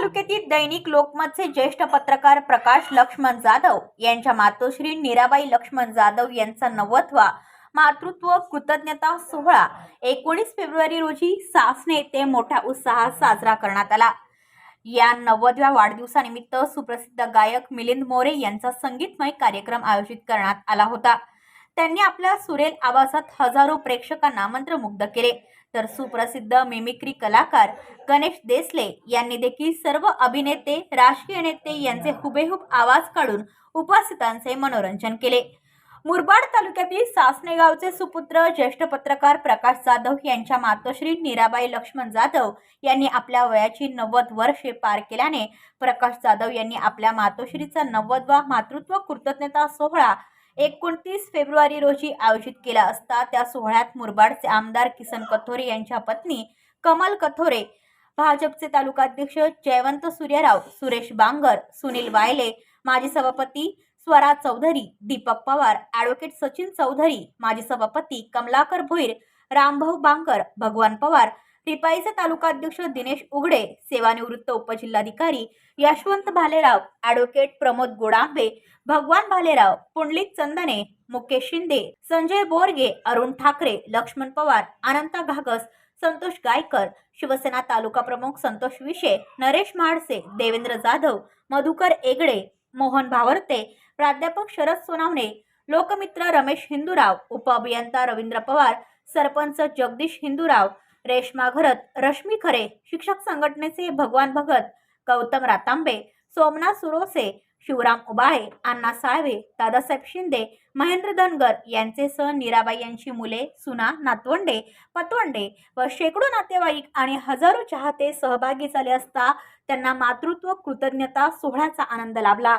तालुक्यातील दैनिक लोकमतचे ज्येष्ठ पत्रकार प्रकाश लक्ष्मण जाधव यांच्या मातोश्री निराबाई लक्ष्मण जाधव यांचा नव्वदवा मातृत्व कृतज्ञता सोहळा एकोणीस फेब्रुवारी रोजी सासने येथे मोठ्या उत्साहात साजरा करण्यात आला. या नव्वदव्या वाढदिवसानिमित्त सुप्रसिद्ध गायक मिलिंद मोरे यांचा संगीतमय कार्यक्रम आयोजित करण्यात आला होता. त्यांनी आपल्या सुरेल आवाजात हजारो प्रेक्षकांना मंत्रमुग्ध केले. तर सुप्रसिद्ध मिमिक्री कलाकार गणेश देसले यांनी देखील सर्व अभिनेते राजकीय नेते यांचे हुबेहूब आवाज काढून उपस्थितांचे मनोरंजन केले. मुरबाड तालुक्यातील सासनेगावचे सुपुत्र ज्येष्ठ पत्रकार प्रकाश जाधव यांच्या मातोश्री नीराबाई लक्ष्मण जाधव यांनी आपल्या वयाची नव्वद वर्षे पार केल्याने प्रकाश जाधव यांनी आपल्या मातोश्रीचा नव्वदवा मातृत्व कृतज्ञता सोहळा एकोणतीस फेब्रुवारी रोजी आयोजित केला असता त्या सोहळ्यात मुरबाडचे आमदार किसन कथोरे यांच्या पत्नी कमल कथोरे भाजपचे तालुकाध्यक्ष जयवंत सूर्यराव सुरेश बांगर सुनील वायले माजी सभापती स्वरा चौधरी दीपक पवार ॲडव्होकेट सचिन चौधरी माजी सभापती कमलाकर भोईर रामभाऊ बांकर भगवान पवार रिपाईचे तालुकाध्यक्ष दिनेश उघडे सेवानिवृत्त उपजिल्हाधिकारी यशवंत भालेराव ॲडव्होकेट प्रमोद गोडांबे भगवान भालेराव पुंडलिक चंदने मुकेश शिंदे संजय बोरगे अरुण ठाकरे लक्ष्मण पवार अनंत घागस संतोष गायकर शिवसेना तालुका प्रमुख संतोष विशे नरेश म्हाडसे देवेंद्र जाधव मधुकर एगडे मोहन भावर्ते प्राध्यापक शरद सोनावणे लोकमित्र रमेश हिंदूराव उपअभियंता रवींद्र पवार सरपंच जगदीश हिंदूराव रेश्मा घरत रश्मी खरे शिक्षक संघटनेचे भगवान भगत गौतम रातांबे सोमनाथ सुरोसे शिवराम उबाळे अण्णा साळवे दादासाहेब शिंदे महेंद्र धनगर यांचे सण नीराबाई यांची मुले सुना नातवंडे पतवंडे व शेकडो नातेवाईक आणि हजारो चाहते सहभागी झाले असता त्यांना मातृत्व कृतज्ञता सोहळ्याचा आनंद लाभला.